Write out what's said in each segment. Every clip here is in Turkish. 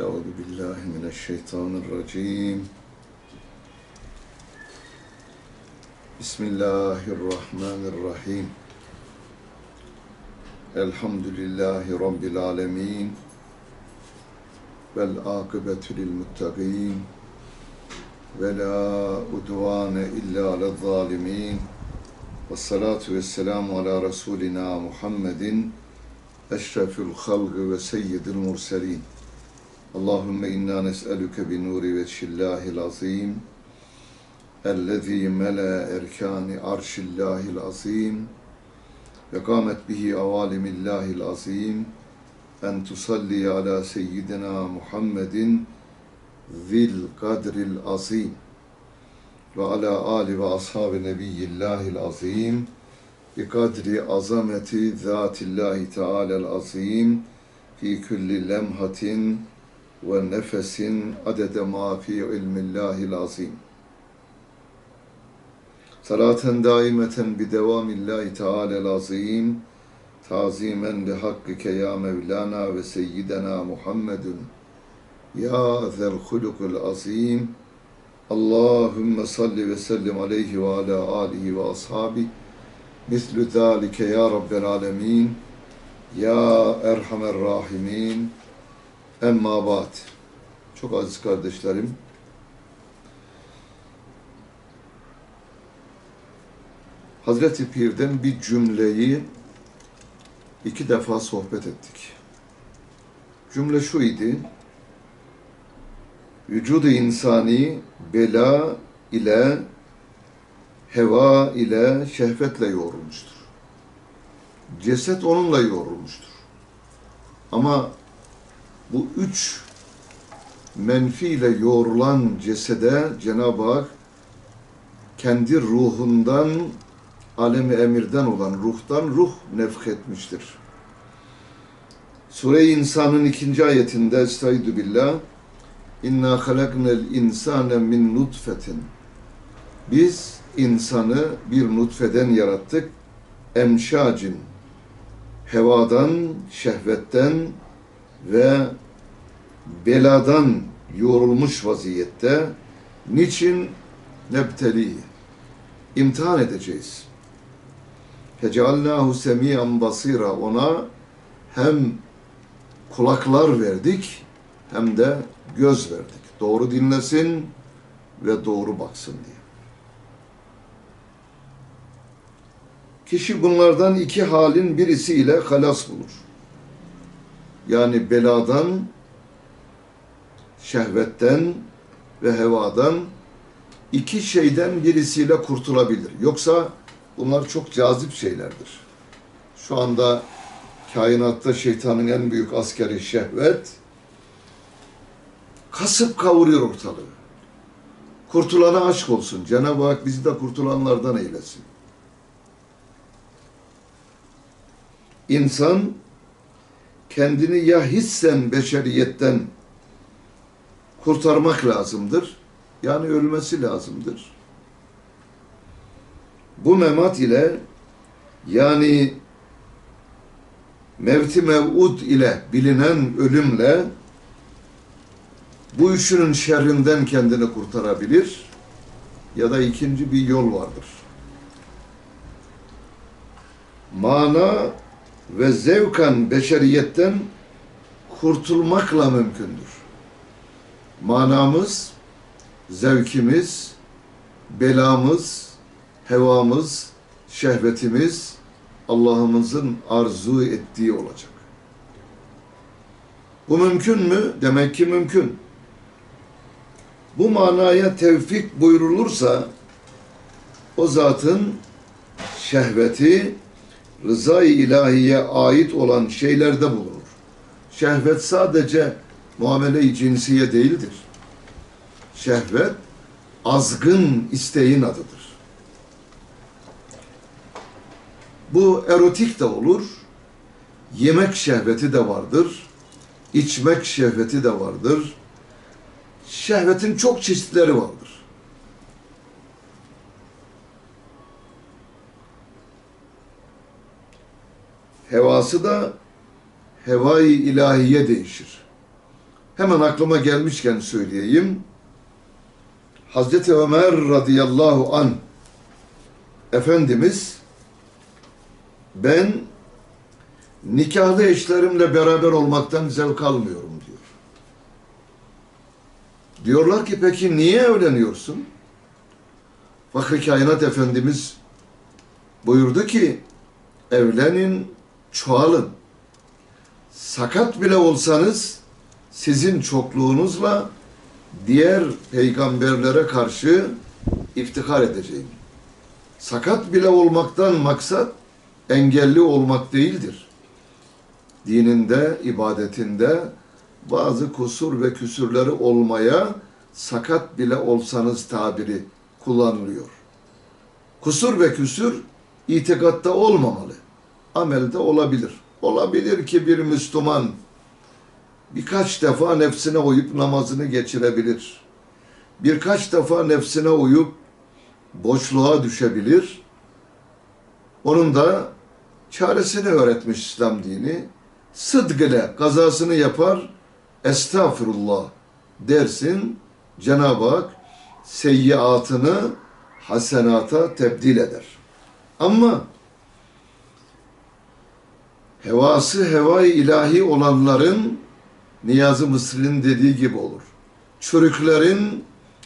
Euzu billahi mineşşeytanirracim. Bismillahirrahmanirrahim. Elhamdülillahi rabbil alamin. Vel akibetu lil muttaqin. Ve la udvane illa alel zalimin. Ve salatu ve selamu ala Resulina Muhammedin. Eşrefül halgı ve seyyidil murselin. اللهم إنا نسألك بنور وجه الله العظيم الذي ملأ أركان عرش الله العظيم وقامت به عوالم الله العظيم أن تصلي على سيدنا محمد ذي القدر العظيم وعلى آل وأصحاب نبي الله العظيم بقدر عظمة ذات الله تعالى العظيم في كل لمحة ve nefesin adede ma fi ilmillahil azim. Salaten daimeten bi devamillahi teala'l azim. Tazimen li hakkike ya Mevlana ve Seyyidena Muhammedun. Ya zel hulukul azim. Allahümme salli ve sellim aleyhi ve ala alihi ve ashabi. Mislü zalike ya Rabbel alemin. Ya erhamer rahimin. Emma ba'd. Çok aziz kardeşlerim. Hazreti Pir'den bir cümleyi iki defa sohbet ettik. Cümle şu idi. Vücudu insani bela ile heva ile şehvetle yoğrulmuştur. Ceset onunla yoğrulmuştur. Ama bu üç menfiyle yoğrulan cesede Cenab-ı Hak kendi ruhundan, alemi emirden olan ruhtan ruh nefhetmiştir. Sure-i İnsan'ın ikinci ayetinde Estaizu billah İnna halaknel insane min nutfetin Biz insanı bir nutfeden yarattık. Emşacin hevadan, şehvetten ve beladan yorulmuş vaziyette niçin nebteli imtihan edeceğiz. Fecealnahu semiyan basira ona hem kulaklar verdik hem de göz verdik. Doğru dinlesin ve doğru baksın diye. Kişi bunlardan iki halin birisiyle halas bulur. Yani beladan, şehvetten ve hevadan iki şeyden birisiyle kurtulabilir. Yoksa bunlar çok cazip şeylerdir. Şu anda kainatta şeytanın en büyük askeri şehvet kasıp kavuruyor ortalığı. Kurtulana aşk olsun. Cenab-ı Hak bizi de kurtulanlardan eylesin. İnsan kendini ya hissen beşeriyetten kurtarmak lazımdır. Yani ölmesi lazımdır. Bu memat ile yani mevti mev'ud ile bilinen ölümle bu üçünün şerrinden kendini kurtarabilir ya da ikinci bir yol vardır. Mana ve zevkan beşeriyetten kurtulmakla mümkündür. Manamız, zevkimiz, belamız, hevamız, şehvetimiz Allah'ımızın arzu ettiği olacak. Bu mümkün mü? Demek ki mümkün. Bu manaya tevfik buyrulursa o zatın şehveti rızayı ilahiye ait olan şeylerde bulunur. Şehvet sadece muamele-i cinsiye değildir. Şehvet azgın isteğin adıdır. Bu erotik de olur, yemek şehveti de vardır, içmek şehveti de vardır. Şehvetin çok çeşitleri vardır. Hevası da hevai ilahiye değişir. Hemen aklıma gelmişken söyleyeyim. Hazreti Ömer radıyallahu an Efendimiz ben nikahlı eşlerimle beraber olmaktan zevk almıyorum diyor. Diyorlar ki peki niye evleniyorsun? Fakri Kainat Efendimiz buyurdu ki evlenin, çoğalın. Sakat bile olsanız sizin çokluğunuzla diğer peygamberlere karşı iftihar edeceğim. Sakat bile olmaktan maksat engelli olmak değildir. Dininde, ibadetinde bazı kusur ve küsürleri olmaya sakat bile olsanız tabiri kullanılıyor. Kusur ve küsür itikatta olmamalı. Amelde olabilir. Olabilir ki bir Müslüman birkaç defa nefsine uyup namazını geçirebilir. Birkaç defa nefsine uyup boşluğa düşebilir. Onun da çaresini öğretmiş İslam dini. Sıdk ile kazasını yapar, estağfurullah dersin. Cenab-ı Hak seyyiatını hasenata tebdil eder. Ama hevası hevai ilahi olanların Niyazi Mısır'ın dediği gibi olur. Çürüklerin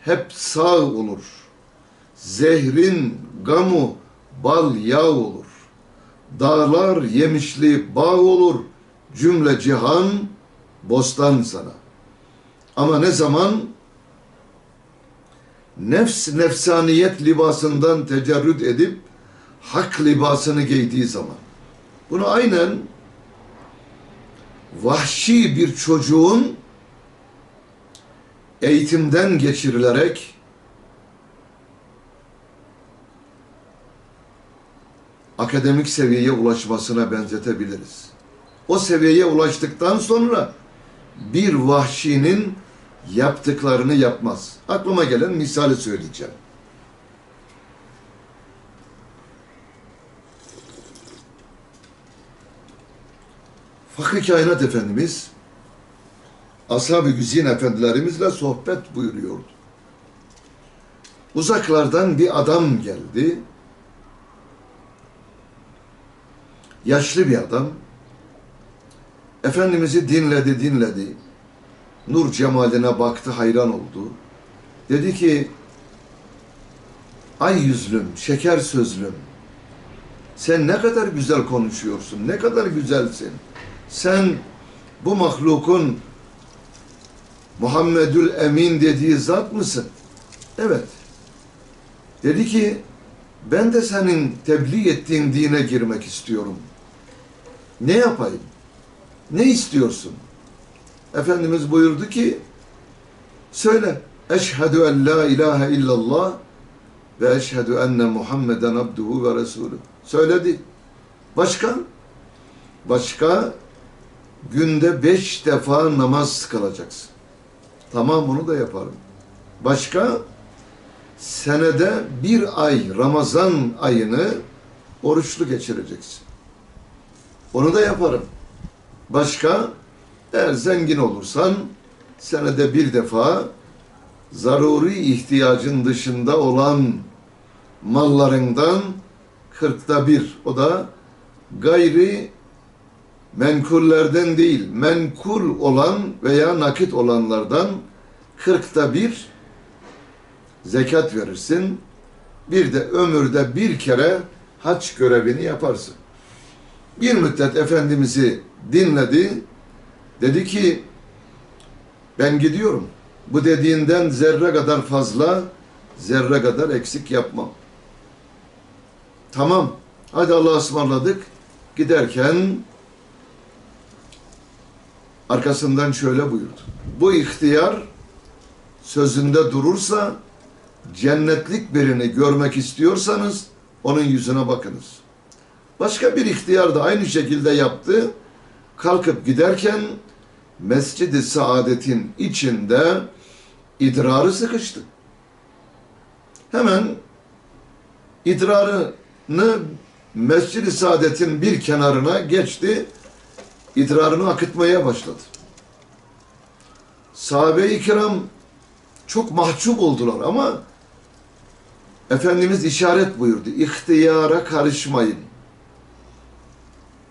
hep sağ olur. Zehrin gamu bal yağ olur. Dağlar yemişli bağ olur. Cümle cihan bostan sana. Ama ne zaman nefs nefsaniyet libasından tecerrüt edip hak libasını giydiği zaman. Bunu aynen vahşi bir çocuğun eğitimden geçirilerek akademik seviyeye ulaşmasına benzetebiliriz. O seviyeye ulaştıktan sonra bir vahşinin yaptıklarını yapmaz. Aklıma gelen misali söyleyeceğim. Fakri Kainat Efendimiz Ashab-ı Güzin efendilerimizle sohbet buyuruyordu. Uzaklardan bir adam geldi. Yaşlı bir adam. Efendimiz'i dinledi, dinledi. Nur cemaline baktı, hayran oldu. Dedi ki, ay yüzlüm, şeker sözlüm, sen ne kadar güzel konuşuyorsun, ne kadar güzelsin. Sen bu mahlukun Muhammedül Emin dediği zat mısın? Evet. Dedi ki, ben de senin tebliğ ettiğin dine girmek istiyorum. Ne yapayım? Ne istiyorsun? Efendimiz buyurdu ki, söyle, eşhedü en la ilahe illallah ve eşhedü enne Muhammeden abduhu ve resulü. Söyledi. Başka? Başka? Günde beş defa namaz kılacaksın. Tamam bunu da yaparım. Başka? Senede bir ay Ramazan ayını oruçlu geçireceksin. Onu da yaparım. Başka? Eğer zengin olursan senede bir defa zaruri ihtiyacın dışında olan mallarından kırkta bir. O da gayri menkullerden değil, menkul olan veya nakit olanlardan kırkta bir zekat verirsin. Bir de ömürde bir kere haç görevini yaparsın. Bir müddet Efendimiz'i dinledi. Dedi ki ben gidiyorum. Bu dediğinden zerre kadar fazla, zerre kadar eksik yapmam. Tamam. Hadi Allah'a ısmarladık. Giderken arkasından şöyle buyurdu. Bu ihtiyar sözünde durursa cennetlik birini görmek istiyorsanız onun yüzüne bakınız. Başka bir ihtiyar da aynı şekilde yaptı. Kalkıp giderken Mescid-i Saadet'in içinde idrarı sıkıştı. Hemen idrarını Mescid-i Saadet'in bir kenarına geçti. İdrarını akıtmaya başladı. sahabe-i kiram çok mahcup oldular ama Efendimiz işaret buyurdu. İhtiyara karışmayın.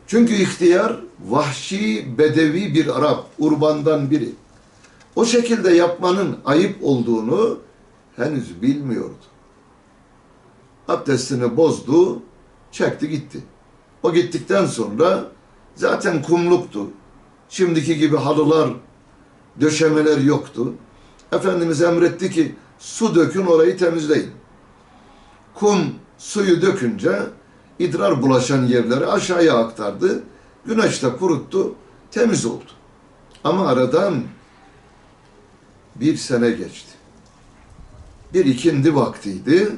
Çünkü ihtiyar vahşi, bedevi bir Arap, urbandan biri. O şekilde yapmanın ayıp olduğunu henüz bilmiyordu. Abdestini bozdu, çekti gitti. O gittikten sonra zaten kumluktu. Şimdiki gibi halılar, döşemeler yoktu. Efendimiz emretti ki su dökün orayı temizleyin. Kum suyu dökünce idrar bulaşan yerleri aşağıya aktardı. Güneşte kuruttu, temiz oldu. Ama aradan bir sene geçti. Bir ikindi vaktiydi.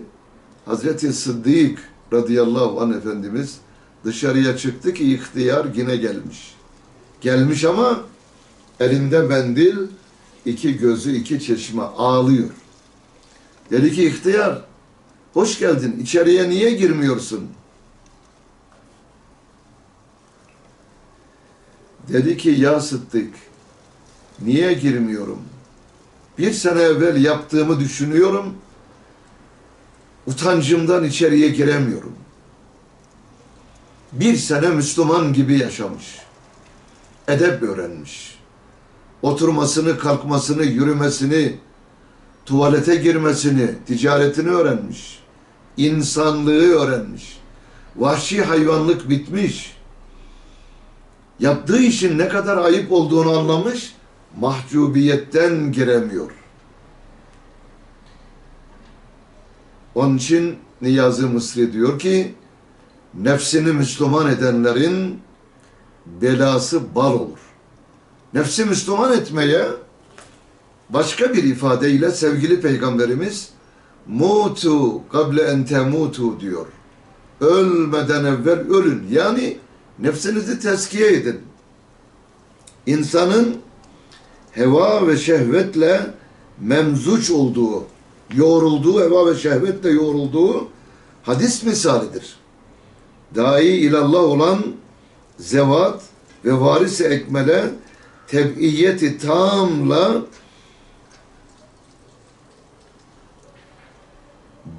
Hazreti Sıddık radıyallahu anh Efendimiz dışarıya çıktı ki ihtiyar yine gelmiş. Gelmiş ama elinde mendil, iki gözü iki çeşme ağlıyor. Dedi ki ihtiyar, hoş geldin, içeriye niye girmiyorsun? Dedi ki ya Sıddık, niye girmiyorum? Bir sene evvel yaptığımı düşünüyorum, utancımdan içeriye giremiyorum. Bir sene Müslüman gibi yaşamış, edep öğrenmiş. Oturmasını, kalkmasını, yürümesini, tuvalete girmesini, ticaretini öğrenmiş. İnsanlığı öğrenmiş. Vahşi hayvanlık bitmiş. Yaptığı işin ne kadar ayıp olduğunu anlamış, mahcubiyetten giremiyor. Onun için Niyazi Mısri diyor ki, nefsini Müslüman edenlerin belası bal olur. Nefsi Müslüman etmeye başka bir ifadeyle sevgili peygamberimiz mutu kable en temutu diyor. Ölmeden evvel ölün. Yani nefsinizi teskiye edin. İnsanın heva ve şehvetle memzuç olduğu, yoğrulduğu, heva ve şehvetle yoğrulduğu hadis misalidir. Dai ilallah olan zevat ve varisi ekmele tebiyeti tamla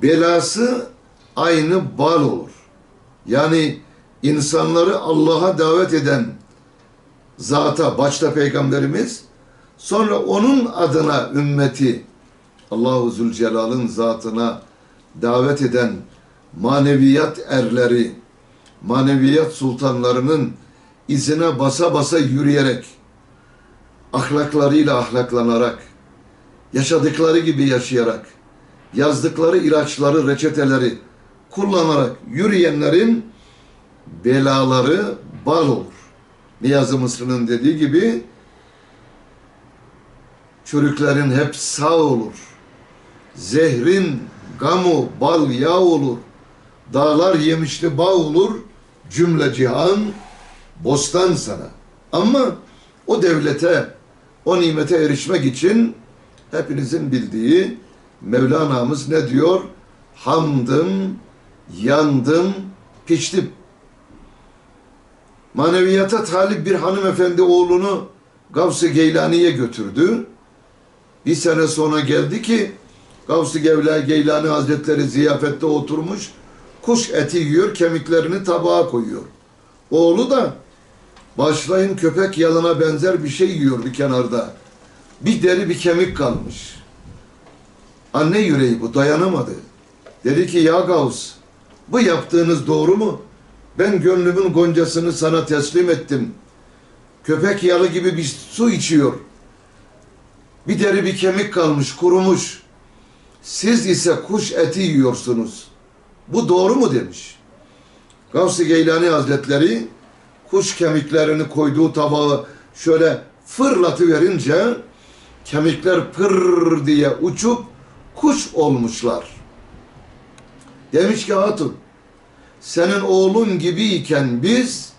belası aynı bal olur. Yani insanları Allah'a davet eden zata, başta peygamberimiz, sonra onun adına ümmeti, Allahu Zülcelal'ın zatına davet eden maneviyat erleri, maneviyat sultanlarının izine basa basa yürüyerek, ahlaklarıyla ahlaklanarak, yaşadıkları gibi yaşayarak, yazdıkları ilaçları, reçeteleri kullanarak yürüyenlerin belaları bal olur. Niyazi Mısır'ın dediği gibi çürüklerin hep sağ olur. Zehrin gamu bal yağ olur. Dağlar yemişli bağ olur. Cümle cihan bostan sana. Ama o devlete, o nimete erişmek için hepinizin bildiği Mevlana'mız ne diyor? Hamdım, yandım, piştim. Maneviyata talip bir hanımefendi oğlunu Gavs-ı Geylani'ye götürdü. Bir sene sonra geldi ki Gavs-ı Geylani Hazretleri ziyafette oturmuş, kuş eti yiyor, kemiklerini tabağa koyuyor. Oğlu da başlayın köpek yalına benzer bir şey yiyor bir kenarda. Bir deri bir kemik kalmış. Anne yüreği bu dayanamadı. Dedi ki ya Gavs bu yaptığınız doğru mu? Ben gönlümün goncasını sana teslim ettim. Köpek yalı gibi bir su içiyor. Bir deri bir kemik kalmış, kurumuş. Siz ise kuş eti yiyorsunuz. Bu doğru mu demiş. Gavs-ı Geylani Hazretleri kuş kemiklerini koyduğu tabağı şöyle fırlatıverince kemikler pır diye uçup kuş olmuşlar. Demiş ki hatun senin oğlun gibiyken biz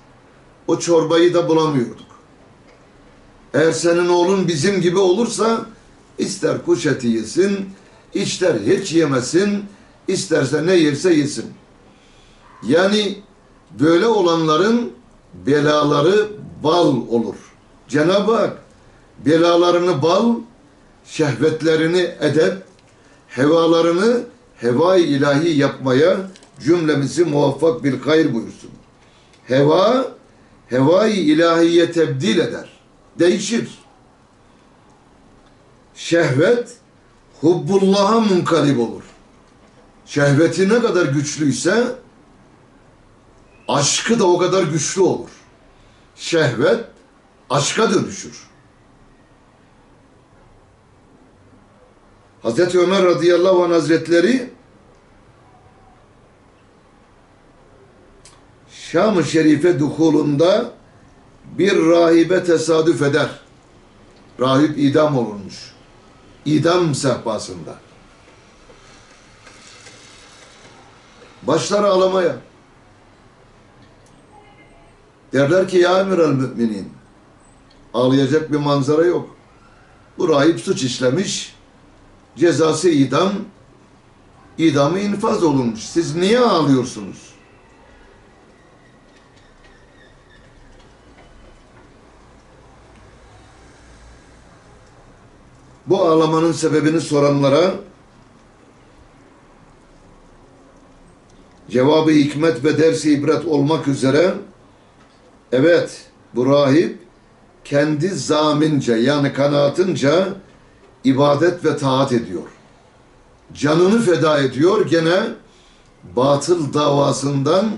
o çorbayı da bulamıyorduk. Eğer senin oğlun bizim gibi olursa ister kuş eti yesin, ister hiç yemesin, isterse ne yerse yesin. Yani böyle olanların belaları bal olur. Cenab-ı Hak belalarını bal, şehvetlerini edep, hevalarını heva ilahi yapmaya cümlemizi muvaffak bil hayır buyursun. Heva, heva ilahiye tebdil eder. Değişir. Şehvet, hubbullah'a munkalib olur. Şehveti ne kadar güçlüyse, aşkı da o kadar güçlü olur. Şehvet, aşka dönüşür. Hazreti Ömer radıyallahu anh hazretleri Şam-ı Şerife dukulunda bir rahibe tesadüf eder. Rahip idam olunmuş. İdam sehpasında. Başlar ağlamaya. Derler ki ya emir müminin ağlayacak bir manzara yok. Bu rahip suç işlemiş. Cezası idam. İdamı infaz olunmuş. Siz niye ağlıyorsunuz? Bu ağlamanın sebebini soranlara cevabı hikmet ve dersi ibret olmak üzere evet bu rahip kendi zamince yani kanaatince ibadet ve taat ediyor. Canını feda ediyor gene batıl davasından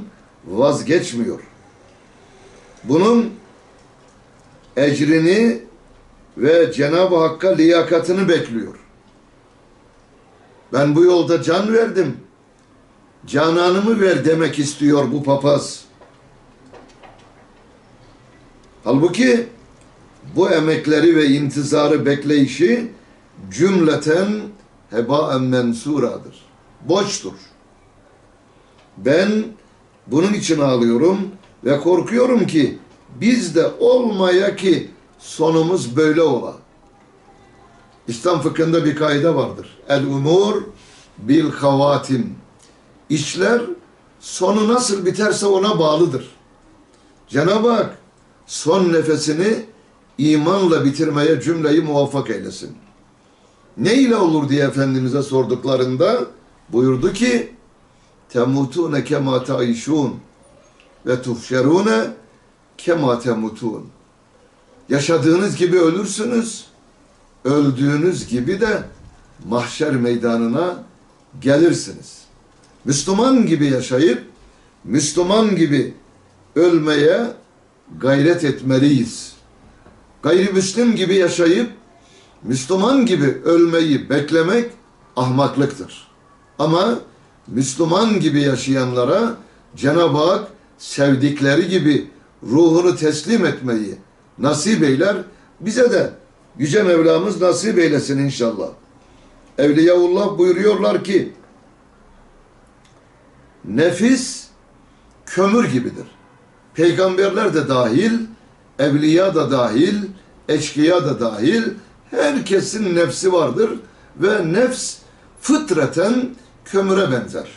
vazgeçmiyor. Bunun ecrini ve Cenab-ı Hakk'a liyakatını bekliyor. Ben bu yolda can verdim. Cananımı ver demek istiyor bu papaz. Halbuki bu emekleri ve intizarı bekleyişi cümleten hebaen mensuradır. Boştur. Ben bunun için ağlıyorum ve korkuyorum ki biz de olmaya ki sonumuz böyle ola. İslam fıkhında bir kaide vardır. El umur bil havatim. İşler sonu nasıl biterse ona bağlıdır. Cenab-ı Hak son nefesini imanla bitirmeye cümleyi muvaffak eylesin. Ne ile olur diye Efendimiz'e sorduklarında buyurdu ki temutune kema taişun ve tuhşerune kema temutun. Yaşadığınız gibi ölürsünüz. Öldüğünüz gibi de mahşer meydanına gelirsiniz. Müslüman gibi yaşayıp Müslüman gibi ölmeye gayret etmeliyiz. Gayrimüslim gibi yaşayıp Müslüman gibi ölmeyi beklemek ahmaklıktır. Ama Müslüman gibi yaşayanlara Cenab-ı Hak sevdikleri gibi ruhunu teslim etmeyi nasip eyler. Bize de Yüce Mevlamız nasip eylesin inşallah. Evliyaullah buyuruyorlar ki nefis kömür gibidir. Peygamberler de dahil, evliya da dahil, eşkıya da dahil herkesin nefsi vardır ve nefs fıtraten kömüre benzer.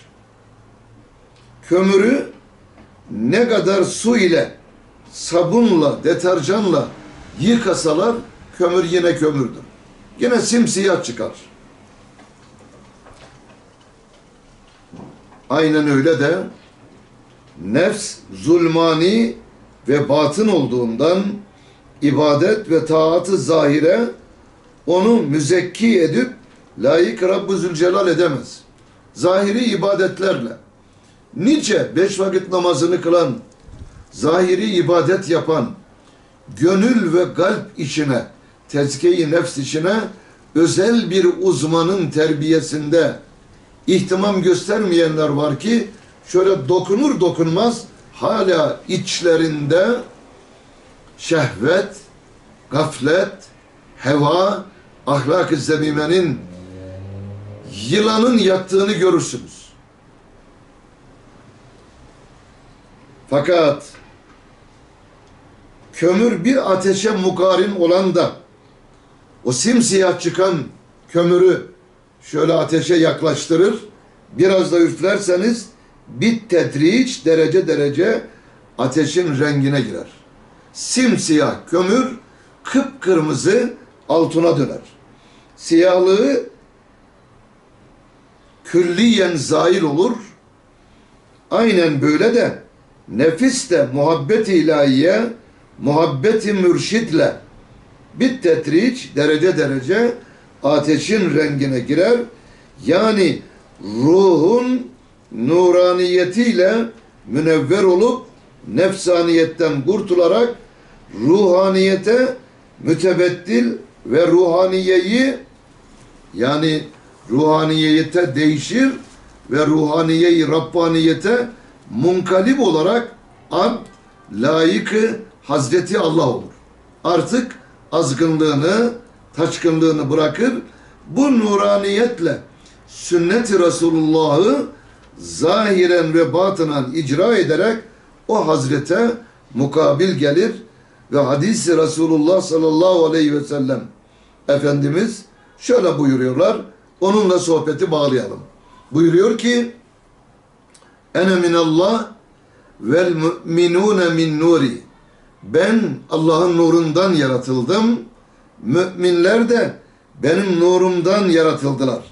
Kömürü ne kadar su ile, sabunla, deterjanla yıkasalar kömür yine kömürdür. Yine simsiyah çıkar. Aynen öyle de nefs zulmani ve batın olduğundan ibadet ve taatı zahire onu müzekki edip layık Rabbü Zülcelal edemez. Zahiri ibadetlerle nice beş vakit namazını kılan, zahiri ibadet yapan, gönül ve kalp içine, tezkiye nefs içine özel bir uzmanın terbiyesinde ihtimam göstermeyenler var ki şöyle dokunur dokunmaz hala içlerinde şehvet, gaflet, heva, ahlak-ı zemimenin yılanın yattığını görürsünüz. Fakat kömür bir ateşe mukarin olan da o simsiyah çıkan kömürü şöyle ateşe yaklaştırır. Biraz da üflerseniz bir tedriç derece derece ateşin rengine girer. Simsiyah kömür kıpkırmızı altına döner. siyahlığı külliyen zail olur. Aynen böyle de nefis de muhabbet-i ilahiye, muhabbet-i mürşidle bir tetriç derece derece ateşin rengine girer. Yani ruhun nuraniyetiyle münevver olup nefsaniyetten kurtularak ruhaniyete mütebeddil ve ruhaniyeyi yani ruhaniyete değişir ve ruhaniyeyi Rabbaniyete munkalip olarak ab layıkı Hazreti Allah olur. Artık azgınlığını, taşkınlığını bırakır. Bu nuraniyetle sünnet-i Resulullah'ı zahiren ve batınan icra ederek o Hazrete mukabil gelir ve hadis-i Resulullah sallallahu aleyhi ve sellem Efendimiz şöyle buyuruyorlar. Onunla sohbeti bağlayalım. Buyuruyor ki Ene minallah vel müminune min nuri. Ben Allah'ın nurundan yaratıldım. Müminler de benim nurumdan yaratıldılar.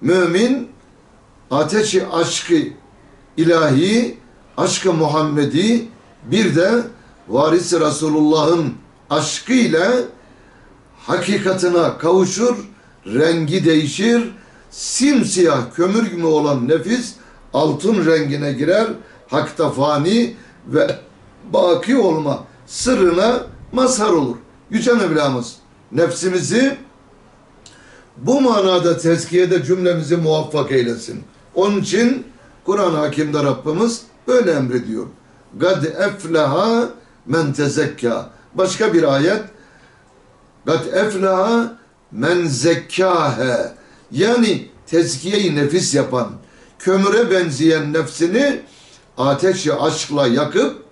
Mümin ateşi aşkı ilahi, aşkı Muhammedi bir de varisi Resulullah'ın aşkıyla hakikatına kavuşur, rengi değişir, simsiyah kömür gibi olan nefis altın rengine girer, hakta fani ve baki olma sırrına mazhar olur. Yüce Mevlamız nefsimizi bu manada tezkiyede cümlemizi muvaffak eylesin. Onun için Kur'an hakimde Rabbimiz böyle emrediyor. Gad efleha men tezekka. Başka bir ayet. Gad efleha men zekkâhe. Yani tezkiyeyi nefis yapan, kömüre benzeyen nefsini ateşi aşkla yakıp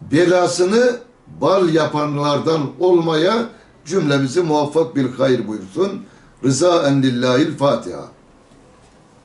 belasını bal yapanlardan olmaya cümlemizi muvaffak bir hayır buyursun. Rıza en lillahil Fatiha.